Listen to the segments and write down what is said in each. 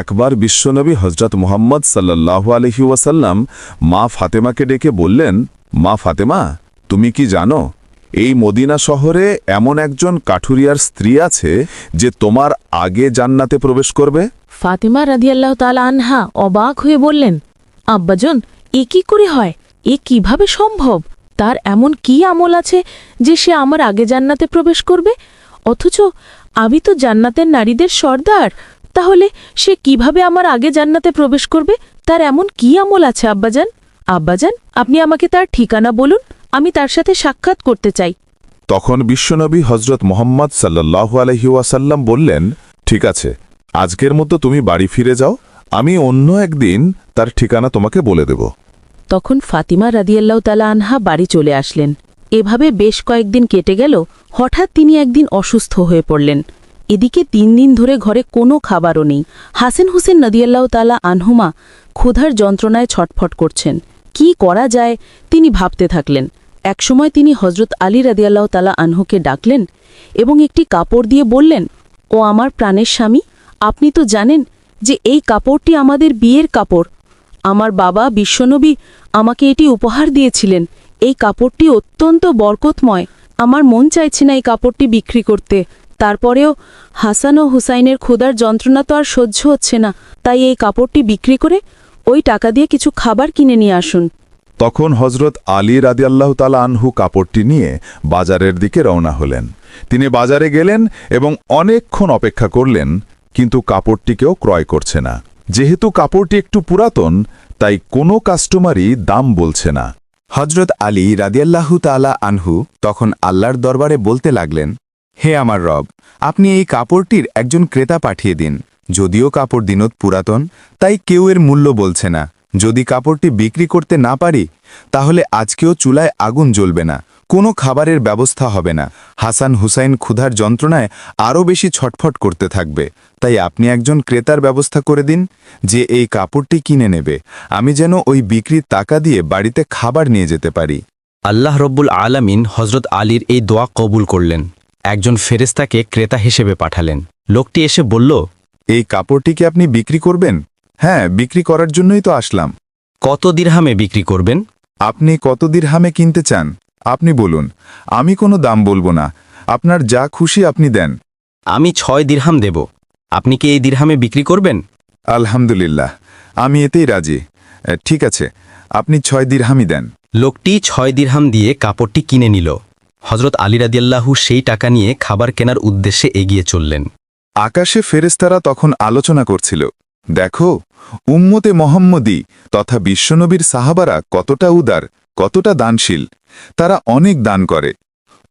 একবার বিশ্বনবী হজরত মুহাম্মদ সাল্লাল্লাহু আলহি ওয়াসাল্লাম মা ফাতেমাকে ডেকে বললেন, মা ফাতেমা, তুমি কি জানো, এই মদিনা শহরে এমন একজন কাঠুরিয়ার স্ত্রী আছে যে তোমার আগে জান্নাতে প্রবেশ করবে? ফাতেমা রাদিয়াল্লাহ তালা আনহা অবাক হয়ে বললেন, আব্বাজন, এ কি করে হয়? এ কীভাবে সম্ভব? তার এমন কি আমল আছে যে সে আমার আগে জান্নাতে প্রবেশ করবে? অথচ আমি তো জান্নাতের নারীদের সর্দার। তাহলে সে কীভাবে আমার আগে জান্নাতে প্রবেশ করবে? তার এমন কি আমল আছে আব্বাজান? আব্বাজান আপনি আমাকে তার ঠিকানা বলুন আমি তার সাথে সাক্ষাৎ করতে চাই। তখন বিশ্বনবী হজরত মোহাম্মদ সাল্লাল্লাহু আলহি ওয়াসাল্লাম বললেন ঠিক আছে আজকের মতো তুমি বাড়ি ফিরে যাও আমি অন্য একদিন তার ঠিকানা তোমাকে বলে দেব। তখন ফাতিমা রাদিয়াল্লাহ তালা আনহা বাড়ি চলে আসলেন। এভাবে বেশ কয়েকদিন কেটে গেল হঠাৎ তিনি একদিন অসুস্থ হয়ে পড়লেন। এদিকে তিন দিন ধরে ঘরে কোনো খাবারও নেই। হাসেন হুসেন নদিয়াল্লাহ তালা আনহুমা ক্ষুধার যন্ত্রণায় ছটফট করছেন। কি করা যায়, তিনি ভাবতে থাকলেন। একসময় তিনি হজরত আলী রাদিয়াল্লাহ তালা আনহুকে ডাকলেন এবং একটি কাপড় দিয়ে বললেন, ও আমার প্রাণের স্বামী, আপনি তো জানেন যে এই কাপড়টি আমাদের বিয়ের কাপড়। আমার বাবা বিশ্বনবী আমাকে এটি উপহার দিয়েছিলেন। এই কাপড়টি অত্যন্ত বরকতময়। আমার মন চাইছে না এই কাপড়টি বিক্রি করতে। তারপরেও হাসান ও হুসাইনের ক্ষুদার যন্ত্রণা তো আর সহ্য হচ্ছে না। তাই এই কাপড়টি বিক্রি করে ওই টাকা দিয়ে কিছু খাবার কিনে নিয়ে আসুন। তখন হজরত আলী রাদিয়াল্লাহ তালা আনহু কাপড়টি নিয়ে বাজারের দিকে রওনা হলেন। তিনি বাজারে গেলেন এবং অনেকক্ষণ অপেক্ষা করলেন, কিন্তু কাপড়টিকেও ক্রয় করছে না। যেহেতু কাপড়টি একটু পুরাতন, তাই কোনো কাস্টমারই দাম বলছে না। হজরত আলী রাদিয়াল্লাহু তালা আনহু তখন আল্লাহর দরবারে বলতে লাগলেন হে আমার রব, আপনি এই কাপড়টির একজন ক্রেতা পাঠিয়ে দিন। যদিও কাপড় দিনত পুরাতন, তাই কেউ এর মূল্য বলছে না। যদি কাপড়টি বিক্রি করতে না পারি, তাহলে আজকেও চুলায় আগুন জ্বলবে না, কোনো খাবারের ব্যবস্থা হবে না। হাসান হুসাইন ক্ষুধার যন্ত্রণায় আরও বেশি ছটফট করতে থাকবে। তাই আপনি একজন ক্রেতার ব্যবস্থা করে দিন, যে এই কাপড়টি কিনে নেবে। আমি যেন ওই বিক্রির টাকা দিয়ে বাড়িতে খাবার নিয়ে যেতে পারি। আল্লাহ রব্বুল আলামিন হজরত আলীর এই দোয়া কবুল করলেন। একজন ফেরেস্তাকে ক্রেতা হিসেবে পাঠালেন। লোকটি এসে বলল এই কাপড়টি কি আপনি বিক্রি করবেন? হ্যাঁ বিক্রি করার জন্যই তো আসলাম। কত দিরহামে বিক্রি করবেন? আপনি কত দিরহামে কিনতে চান? আপনি বলুন আমি কোনো দাম বলব না। আপনার যা খুশি আপনি দেন। আমি ছয় দিরহাম দেব। আপনি কি এই দিরহামে বিক্রি করবেন? আলহামদুলিল্লাহ আমি এতেই রাজি। ঠিক আছে আপনি ছয় দিরহামই দেন। লোকটি ছয় দিরহাম দিয়ে কাপড়টি কিনে নিল। হজরত আলী রাদিয়াল্লাহু সেই টাকা নিয়ে খাবার কেনার উদ্দেশ্যে এগিয়ে চললেন। আকাশে ফেরেস্তারা তখন আলোচনা করছিল, দেখো, উম্মতে মোহাম্মদী তথা বিশ্বনবীর সাহাবারা কতটা উদার, কতটা দানশীল, তারা অনেক দান করে।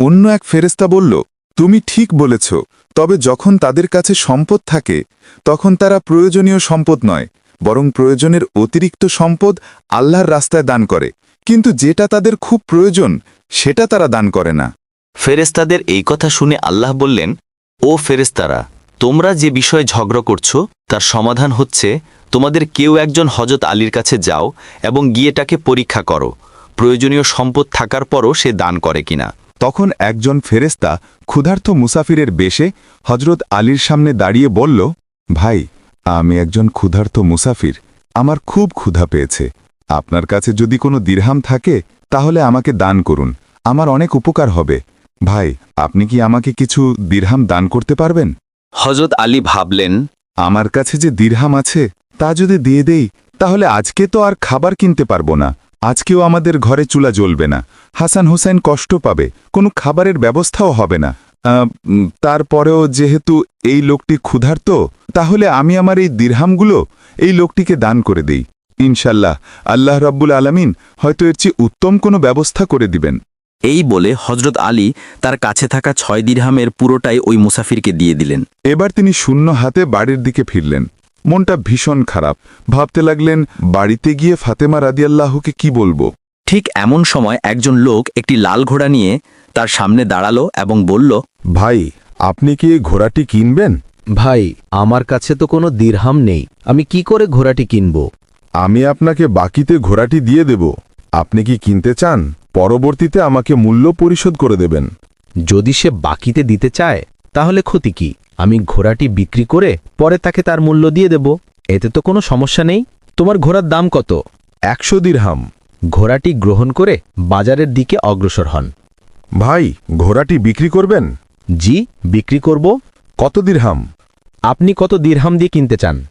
অন্য এক ফেরেস্তা বলল, তুমি ঠিক বলেছ, তবে যখন তাদের কাছে সম্পদ থাকে, তখন তারা প্রয়োজনীয় সম্পদ নয়, বরং প্রয়োজনের অতিরিক্ত সম্পদ আল্লাহর রাস্তায় দান করে। কিন্তু যেটা তাদের খুব প্রয়োজন সেটা তারা দান করে না। ফেরেস্তাদের এই কথা শুনে আল্লাহ বললেন ও ফেরেস্তারা তোমরা যে বিষয়ে ঝগড়া করছ তার সমাধান হচ্ছে তোমাদের কেউ একজন হজরত আলীর কাছে যাও এবং গিয়ে তাকে পরীক্ষা করো। প্রয়োজনীয় সম্পদ থাকার পরও সে দান করে কিনা। তখন একজন ফেরেস্তা ক্ষুধার্ত মুসাফিরের বেশে হজরত আলীর সামনে দাঁড়িয়ে বলল ভাই আমি একজন ক্ষুধার্ত মুসাফির। আমার খুব ক্ষুধা পেয়েছে। আপনার কাছে যদি কোনো দিরহাম থাকে তাহলে আমাকে দান করুন। আমার অনেক উপকার হবে। ভাই আপনি কি আমাকে কিছু দিরহাম দান করতে পারবেন? হজরত আলী ভাবলেন আমার কাছে যে দিরহাম আছে তা যদি দিয়ে দেই তাহলে আজকে তো আর খাবার কিনতে পারব না। আজকেও আমাদের ঘরে চুলা জ্বলবে না। হাসান হোসেন কষ্ট পাবে। কোনো খাবারের ব্যবস্থাও হবে না। তারপরেও যেহেতু এই লোকটি ক্ষুধার্ত তাহলে আমি আমার এই দিরহামগুলো এই লোকটিকে দান করে দেই। ইনশাল্লাহ আল্লাহ রাব্বুল আলামিন হয়তো এর চেয়ে উত্তম কোনো ব্যবস্থা করে দিবেন। এই বলে হজরত আলী তার কাছে থাকা ছয় দিরহামের পুরোটাই ওই মুসাফিরকে দিয়ে দিলেন। এবার তিনি শূন্য হাতে বাড়ির দিকে ফিরলেন। মনটা ভীষণ খারাপ। ভাবতে লাগলেন বাড়িতে গিয়ে ফাতেমা রাদিয়াল্লাহুকে কি বলব? ঠিক এমন সময় একজন লোক একটি লাল ঘোড়া নিয়ে তার সামনে দাঁড়াল এবং বলল ভাই আপনি কি এই ঘোড়াটি কিনবেন? ভাই আমার কাছে তো কোনো দিরহাম নেই। আমি কি করে ঘোড়াটি কিনব? আমি আপনাকে বাকিতে ঘোড়াটি দিয়ে দেব। আপনি কি কিনতে চান? পরবর্তীতে আমাকে মূল্য পরিশোধ করে দেবেন। যদি সে বাকিতে দিতে চায় তাহলে ক্ষতি কি? আমি ঘোড়াটি বিক্রি করে পরে তাকে তার মূল্য দিয়ে দেব। এতে তো কোনো সমস্যা নেই। তোমার ঘোড়ার দাম কত? একশো দিরহাম। ঘোড়াটি গ্রহণ করে বাজারের দিকে অগ্রসর হন। ভাই ঘোড়াটি বিক্রি করবেন? জি বিক্রি করব। কত দিরহাম? আপনি কত দিরহাম দিয়ে কিনতে চান?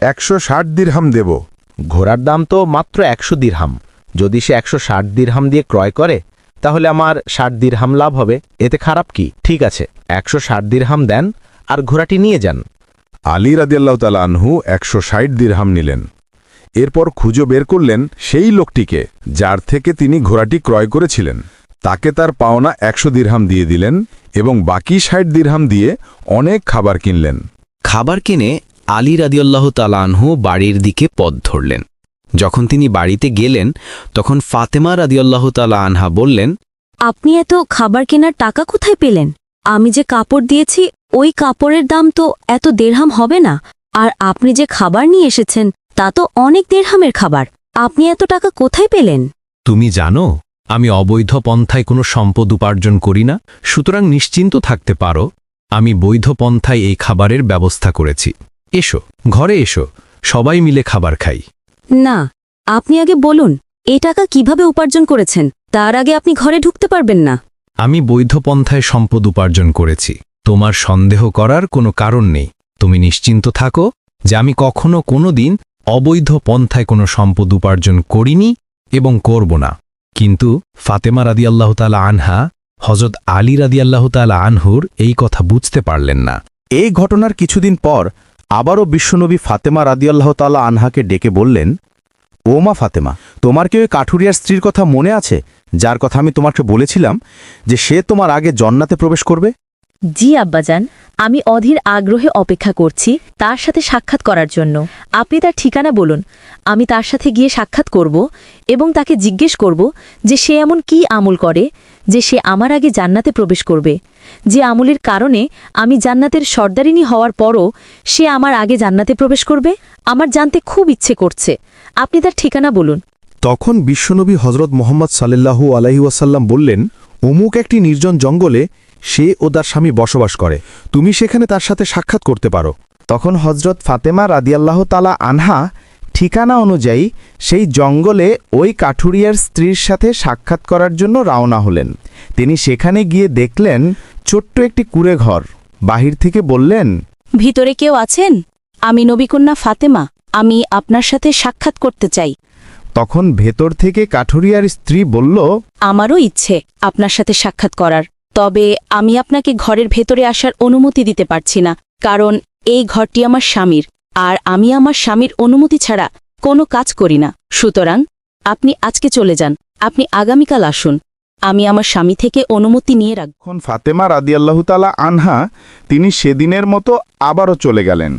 একশো ষাট দিরহাম দেব। ঘোড়ার দাম তো মাত্র একশো দিরহাম। যদি সে একশো ষাট দিরহাম দিয়ে ক্রয় করে তাহলে আমার ষাট দিরহাম লাভ হবে। এতে খারাপ কি? ঠিক আছে একশো ষাট দিরহাম দেন আর ঘোড়াটি নিয়ে যান। আলী রাদিয়াল্লাহ তালা আনহু একশো ষাট দিরহাম নিলেন। এরপর খুঁজো বের করলেন সেই লোকটিকে যার থেকে তিনি ঘোড়াটি ক্রয় করেছিলেন। তাকে তার পাওনা একশো দিরহাম দিয়ে দিলেন এবং বাকি ষাট দিরহাম দিয়ে অনেক খাবার কিনলেন। খাবার কিনে আলী রাদিয়াল্লাহু তালানহু বাড়ির দিকে পথ ধরলেন। যখন তিনি বাড়িতে গেলেন তখন ফাতেমা রাদিয়াল্লাহু তালা আনহা বললেন আপনি এত খাবার কেনার টাকা কোথায় পেলেন? আমি যে কাপড় দিয়েছি ওই কাপড়ের দাম তো এত দেড়হাম হবে না। আর আপনি যে খাবার নিয়ে এসেছেন তা তো অনেক দেড়হামের খাবার। আপনি এত টাকা কোথায় পেলেন? তুমি জানো আমি অবৈধ পন্থায় কোনো সম্পদ উপার্জন করি না সুতরাং নিশ্চিন্ত থাকতে পারো আমি বৈধ পন্থায় এই খাবারের ব্যবস্থা করেছি। এসো ঘরে এসো সবাই মিলে খাবার খাই। না আপনি আগে বলুন এই টাকা কীভাবে উপার্জন করেছেন? তার আগে আপনি ঘরে ঢুকতে পারবেন না। আমি বৈধ পন্থায় সম্পদ উপার্জন করেছি। তোমার সন্দেহ করার কোনো কারণ নেই। তুমি নিশ্চিন্ত থাকো যে আমি কখনো কোনো দিন অবৈধ পন্থায় কোনো সম্পদ উপার্জন করিনি এবং করব না। কিন্তু ফাতেমা রাদিয়াল্লাহ তালা আনহা হজরত আলী রাদিয়াল্লাহ তালা আনহুর এই কথা বুঝতে পারলেন না। এই ঘটনার কিছুদিন পর আবারও বিশ্বনবী ফাতেমা রাদিয়াল্লাহ তালা আনহাকে ডেকে বললেন, ও মা ফাতেমা, তোমার কেউ কাঠুরিয়ার স্ত্রীর কথা মনে আছে, যার কথা আমি তোমাকে বলেছিলাম যে সে তোমার আগে জন্নাতে প্রবেশ করবে? জি আব্বাজান, আমি অধীর আগ্রহে অপেক্ষা করছি তার সাথে সাক্ষাৎ করার জন্য। আপনি তার ঠিকানা বলুন, আমি তার সাথে গিয়ে সাক্ষাৎ করব এবং তাকে জিজ্ঞেস করব যে সে এমন কি আমল করে যে সে আমার আগে জান্নাতে প্রবেশ করবে। যে আমলের কারণে আমি জান্নাতের সর্দারিনী হওয়ার পরও সে আমার আগে জান্নাতে প্রবেশ করবে, আমার জানতে খুব ইচ্ছে করছে। আপনি তার ঠিকানা বলুন। তখন বিশ্বনবী হজরত মোহাম্মদ সাল্লাল্লাহু আলাইহি ওয়াসাল্লাম বললেন, অমুক একটি নির্জন জঙ্গলে সে ও তার স্বামী বসবাস করে। তুমি সেখানে তার সাথে সাক্ষাৎ করতে পারো। তখন হজরত ফাতেমা রাদিয়াল্লাহ তালা আনহা ঠিকানা অনুযায়ী সেই জঙ্গলে ওই কাঠুরিয়ার স্ত্রীর সাথে সাক্ষাৎ করার জন্য রওনা হলেন। তিনি সেখানে গিয়ে দেখলেন ছোট্ট একটি কুড়ে ঘর বাহির থেকে বললেন ভিতরে কেউ আছেন? আমি নবীকন্যা ফাতেমা। আমি আপনার সাথে সাক্ষাৎ করতে চাই। তখন ভেতর থেকে কাঠুরিয়ার স্ত্রী বলল আমারও ইচ্ছে আপনার সাথে সাক্ষাৎ করার। তবে আমি আপনাকে ঘরের ভেতরে আসার অনুমতি দিতে পারছি না কারণ এই ঘরটি আমার স্বামীর। আর আমি আমার স্বামীর অনুমতি ছাড়া কোনো কাজ করি না। সুতরাং আপনি আজকে চলে যান। আপনি আগামীকাল আসুন। আমি আমার স্বামী থেকে অনুমতি নিয়ে রাখব তখন ফাতেমা রাদিয়াল্লাহু তালা আনহা তিনি সেদিনের মতো আবারও চলে গেলেন।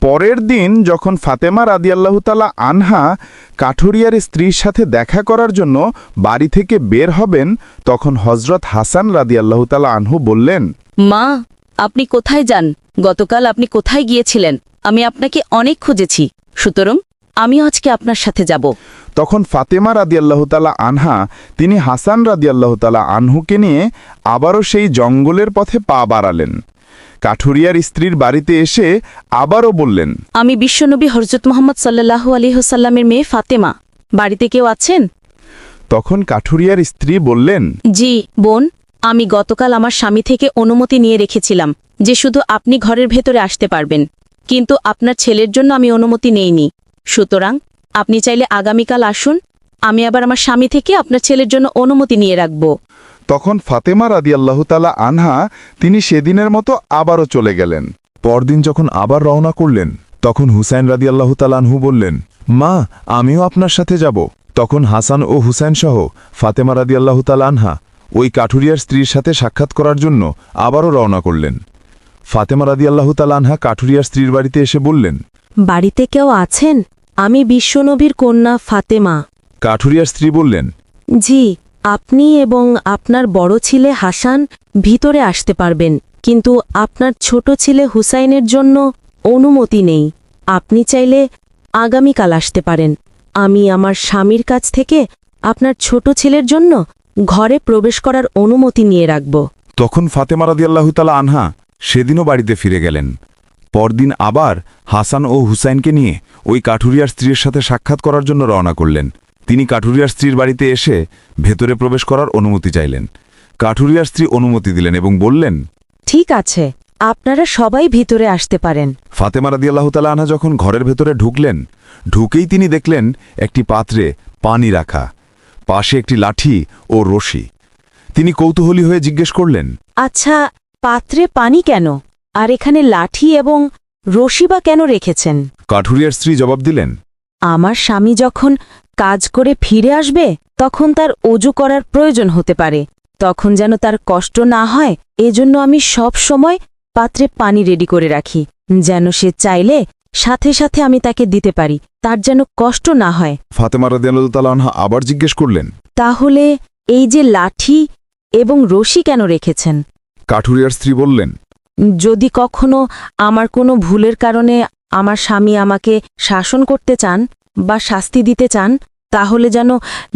পরের দিন যখন ফাতেমা রাদিয়াল্লাহু তালা আনহা কাঠুরিয়ার স্ত্রীর সাথে দেখা করার জন্য বাড়ি থেকে বের হবেন তখন হজরত হাসান রাদিয়াল্লাহু তালা আনহু বললেন মা আপনি কোথায় যান? গতকাল আপনি কোথায় গিয়েছিলেন? আমি আপনাকে অনেক খুঁজেছি সুতরাং আমি আজকে আপনার সাথে যাব। তখন ফাতেমা রাদিয়াল্লাহু তালা আনহা তিনি হাসান রাদিয়াল্লাহু তালা আনহুকে নিয়ে আবারও সেই জঙ্গলের পথে পা বাড়ালেন। কাঠুরিয়ার স্ত্রীর বাড়িতে এসে আবারও বললেন আমি বিশ্বনবী হরজত মোহাম্মদ সাল্লাহু আলী হোসাল্লামের মেয়ে ফাতেমা বাড়িতে কেউ আছেন? তখন কাঠুরিয়ার স্ত্রী বললেন জি বোন আমি গতকাল আমার স্বামী থেকে অনুমতি নিয়ে রেখেছিলাম যে শুধু আপনি ঘরের ভেতরে আসতে পারবেন। কিন্তু আপনার ছেলের জন্য আমি অনুমতি নেইনি। সুতরাং, আপনি চাইলে আগামীকাল আসুন, আমি আবার আমার স্বামী থেকে আপনার ছেলের জন্য অনুমতি নিয়ে রাখব। তখন ফাতেমা রাদিয়াল্লাহু তালা আনহা তিনি সেদিনের মতো আবারও চলে গেলেন। পরদিন যখন আবার রওনা করলেন, তখন হুসাইন রাদিয়াল্লাহ তালানহু বললেন, মা, আমিও আপনার সাথে যাব। তখন হাসান ও হুসাইন সহ ফাতেমা রাদিয়াল্লাহ তালানহা ওই কাঠুরিয়ার স্ত্রীর সাথে সাক্ষাৎ করার জন্য আবারও রওনা করলেন। ফাতেমা রাদিয়াল্লাহ তালানহা কাঠুরিয়ার স্ত্রীর বাড়িতে এসে বললেন বাড়িতে কেউ আছেন? আমি বিশ্বনবীর কন্যা ফাতেমা। কাঠুরিয়ার স্ত্রী বললেন জি আপনি এবং আপনার বড় ছেলে হাসান ভিতরে আসতে পারবেন কিন্তু আপনার ছোট ছেলে হুসাইনের জন্য অনুমতি নেই। আপনি চাইলে আগামীকাল আসতে পারেন। আমি আমার স্বামীর কাছ থেকে আপনার ছোট ছেলের জন্য ঘরে প্রবেশ করার অনুমতি নিয়ে রাখব। তখন ফাতেমা রাদিয়াল্লাহ তালা আনহা সেদিনও বাড়িতে ফিরে গেলেন। পরদিন আবার হাসান ও হুসাইনকে নিয়ে ওই কাঠুরিয়ার স্ত্রীর সাথে সাক্ষাৎ করার জন্য রওনা করলেন। তিনি কাঠুরিয়ার স্ত্রীর বাড়িতে এসে ভেতরে প্রবেশ করার অনুমতি চাইলেন। কাঠুরিয়ার স্ত্রী অনুমতি দিলেন এবং বললেন ঠিক আছে আপনারা সবাই ভিতরে আসতে পারেন। ফাতেমা রাদিয়াল্লাহু আনহা যখন ঘরের ভেতরে ঢুকলেন ঢুকেই তিনি দেখলেন একটি পাত্রে পানি রাখা পাশে একটি লাঠি ও রশি। তিনি কৌতূহলী হয়ে জিজ্ঞেস করলেন আচ্ছা পাত্রে পানি কেন? আর এখানে লাঠি এবং রশি বা কেন রেখেছেন? কাঠুরিয়ার স্ত্রী জবাব দিলেন আমার স্বামী যখন কাজ করে ফিরে আসবে তখন তার অজু করার প্রয়োজন হতে পারে। তখন যেন তার কষ্ট না হয় এজন্য আমি সব সময় পাত্রে পানি রেডি করে রাখি যেন সে চাইলে সাথে সাথে আমি তাকে দিতে পারি তার যেন কষ্ট না হয়। ফাতেমা আনহা আবার জিজ্ঞেস করলেন তাহলে এই যে লাঠি এবং রশি কেন রেখেছেন? কাঠুরিয়ার স্ত্রী বললেন যদি কখনো আমার কোনো ভুলের কারণে আমার স্বামী আমাকে শাসন করতে চান বা শাস্তি দিতে চান তাহলে যেন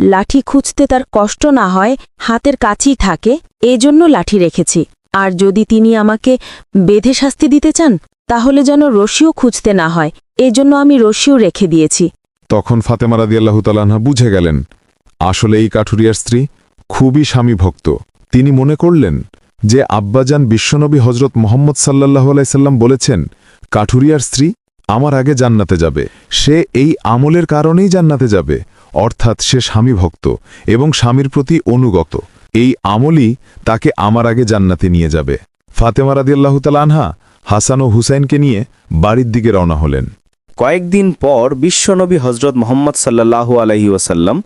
লাঠি খুঁজতে তার কষ্ট না হয় হাতের কাছেই থাকে এজন্য লাঠি রেখেছি। আর যদি তিনি আমাকে বেঁধে শাস্তি দিতে চান তাহলে যেন রশিও খুঁজতে না হয় এজন্য আমি রশিও রেখে দিয়েছি। তখন ফাতেমা রাদিয়াল্লাহু বুঝে গেলেন আসলে এই কাঠুরিয়ার স্ত্রী খুবই স্বামী ভক্ত তিনি মনে করলেন যে আব্বাজান বিশ্বনবী হজরত মোহাম্মদ সাল্লাল্লাহু আলাইহি সাল্লাম বলেছেন, কাঠুরিয়ার স্ত্রী আমার আগে জান্নাতে যাবে। সে এই আমলের কারণেই জান্নাতে যাবে। অর্থাৎ সে স্বামী ভক্ত এবং স্বামীর প্রতি অনুগত। এই আমলই তাকে আমার আগে জান্নাতে নিয়ে যাবে। ফাতেমা রাদিয়াল্লাহু তাআলা আনহা হাসান ও হুসাইনকে নিয়ে বাড়ির দিকে রওনা হলেন। কয়েকদিন পর বিশ্বনবী হজরত মোহাম্মদ সাল্লাল্লাহু আলহি ওয়াসাল্লাম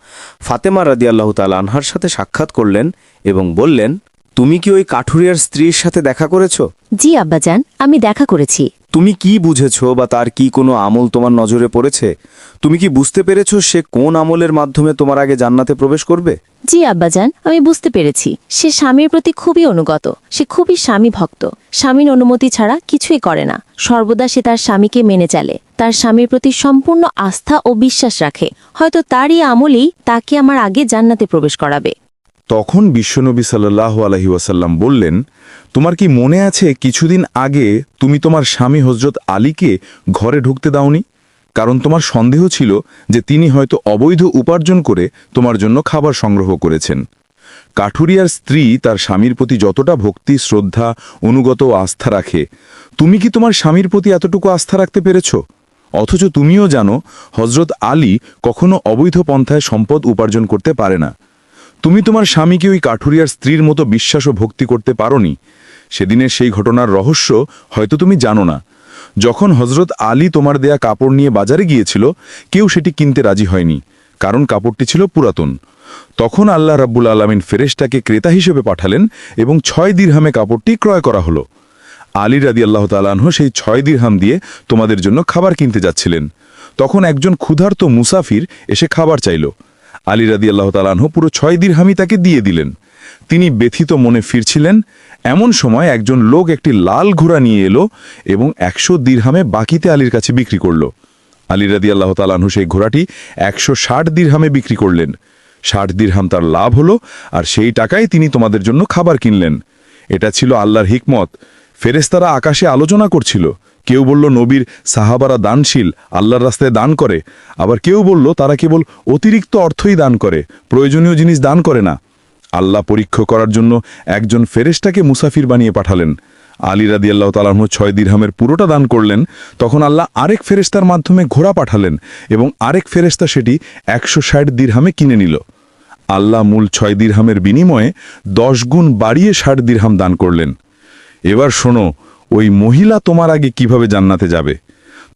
ফাতেমা রাদিয়াল্লাহ তাল আনহার সাথে সাক্ষাৎ করলেন এবং বললেন তুমি কি ওই কাঠুরিয়ার স্ত্রীর সাথে দেখা করেছ? জি আব্বাজান আমি দেখা করেছি। তুমি কি বুঝেছ বা তার কি কোনো আমল তোমার নজরে পড়েছে? তুমি কি বুঝতে পেরেছ সে কোন আমলের মাধ্যমে তোমার আগে জান্নাতে প্রবেশ করবে? জি আব্বাজান আমি বুঝতে পেরেছি। সে স্বামীর প্রতি খুবই অনুগত। সে খুবই স্বামী ভক্ত। স্বামীর অনুমতি ছাড়া কিছুই করে না। সর্বদা সে তার স্বামীকে মেনে চলে। তার স্বামীর প্রতি সম্পূর্ণ আস্থা ও বিশ্বাস রাখে। হয়তো তারই আমলেই তাকে আমার আগে জান্নাতে প্রবেশ করাবে। তখন বিশ্বনবী সাল্লাহ আলহি ওয়াসাল্লাম বললেন, তোমার কি মনে আছে কিছুদিন আগে তুমি তোমার স্বামী হজরত আলীকে ঘরে ঢুকতে দাওনি? কারণ তোমার সন্দেহ ছিল যে তিনি হয়তো অবৈধ উপার্জন করে তোমার জন্য খাবার সংগ্রহ করেছেন। কাঠুরিয়ার স্ত্রী তার স্বামীর প্রতি যতটা ভক্তি, শ্রদ্ধা, অনুগত আস্থা রাখে, তুমি কি তোমার স্বামীর প্রতি এতটুকু আস্থা রাখতে পেরেছ? অথচ তুমিও জানো হজরত আলী কখনো অবৈধ পন্থায় সম্পদ উপার্জন করতে পারে না। তুমি তোমার স্বামীকে ওই কাঠুরিয়ার স্ত্রীর মতো বিশ্বাস ও ভক্তি করতে পারোনি। সেদিনের সেই ঘটনার রহস্য হয়তো তুমি জানো না। যখন হজরত আলী তোমার দেয়া কাপড় নিয়ে বাজারে গিয়েছিল, কেউ সেটি কিনতে রাজি হয়নি, কারণ কাপড়টি ছিল পুরাতন। তখন আল্লাহ রাব্বুল আলমিন ফেরেশটাকে ক্রেতা হিসেবে পাঠালেন এবং ছয় দিরহামে কাপড়টি ক্রয় করা হলো। আলী রাদি আল্লাহ তালাহ সেই ছয় দিরহাম দিয়ে তোমাদের জন্য খাবার কিনতে যাচ্ছিলেন। তখন একজন ক্ষুধার্ত মুসাফির এসে খাবার চাইল। আলী রাদি আল্লাহ তালাহ পুরো ছয় দিরহামই তাকে দিয়ে দিলেন। তিনি ব্যথিত মনে ফিরছিলেন। এমন সময় একজন লোক একটি লাল ঘোড়া নিয়ে এলো এবং একশো দিরহামে বাকিতে আলীর কাছে বিক্রি করল। আলী রাদি আল্লাহ তালাহু সেই ঘোড়াটি একশো ষাট দিরহামে বিক্রি করলেন। ষাট দিরহাম তার লাভ হলো আর সেই টাকায় তিনি তোমাদের জন্য খাবার কিনলেন। এটা ছিল আল্লাহর হিকমত। ফেরেস্তারা আকাশে আলোচনা করছিল। কেউ বলল, নবীর সাহাবারা দানশীল, আল্লাহর রাস্তায় দান করে। আবার কেউ বলল, তারা কেবল অতিরিক্ত অর্থই দান করে, প্রয়োজনীয় জিনিস দান করে না। আল্লাহ পরীক্ষা করার জন্য একজন ফেরেশতাকে মুসাফির বানিয়ে পাঠালেন। আলী রাদি আল্লাহ তালাহ ছয় দিরহামের পুরোটা দান করলেন। তখন আল্লাহ আরেক ফেরেস্তার মাধ্যমে ঘোড়া পাঠালেন এবং আরেক ফেরেস্তা সেটি একশো ষাট দিরহামে কিনে নিল। আল্লাহ মূল ছয় দিরহামের বিনিময়ে দশ গুণ বাড়িয়ে ষাট দিরহাম দান করলেন। এবার শোনো ওই মহিলা তোমার আগে কীভাবে জান্নাতে যাবে?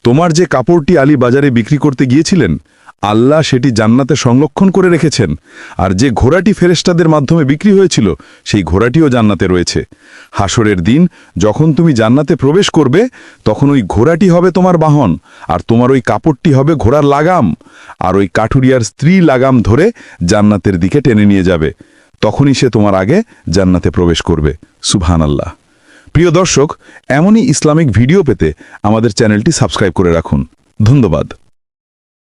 তোমার যে কাপড়টি আলী বাজারে বিক্রি করতে গিয়েছিলেন, আল্লাহ সেটি জান্নাতে সংরক্ষণ করে রেখেছেন, আর যে ঘোড়াটি ফেরেস্তাদের মাধ্যমে বিক্রি হয়েছিল, সেই ঘোড়াটিও জান্নাতে রয়েছে। হাসরের দিন যখন তুমি জান্নাতে প্রবেশ করবে, তখন ওই ঘোড়াটি হবে তোমার বাহন, আর তোমার ওই কাপড়টি হবে ঘোড়ার লাগাম, আর ওই কাঠুরিয়ার স্ত্রী লাগাম ধরে জান্নাতের দিকে টেনে নিয়ে যাবে। তখনই সে তোমার আগে জান্নাতে প্রবেশ করবে। সুবহান আল্লাহ প্রিয় দর্শক এমনই ইসলামিক ভিডিও পেতে আমাদের চ্যানেলটি সাবস্ক্রাইব করে রাখুন। ধন্যবাদ।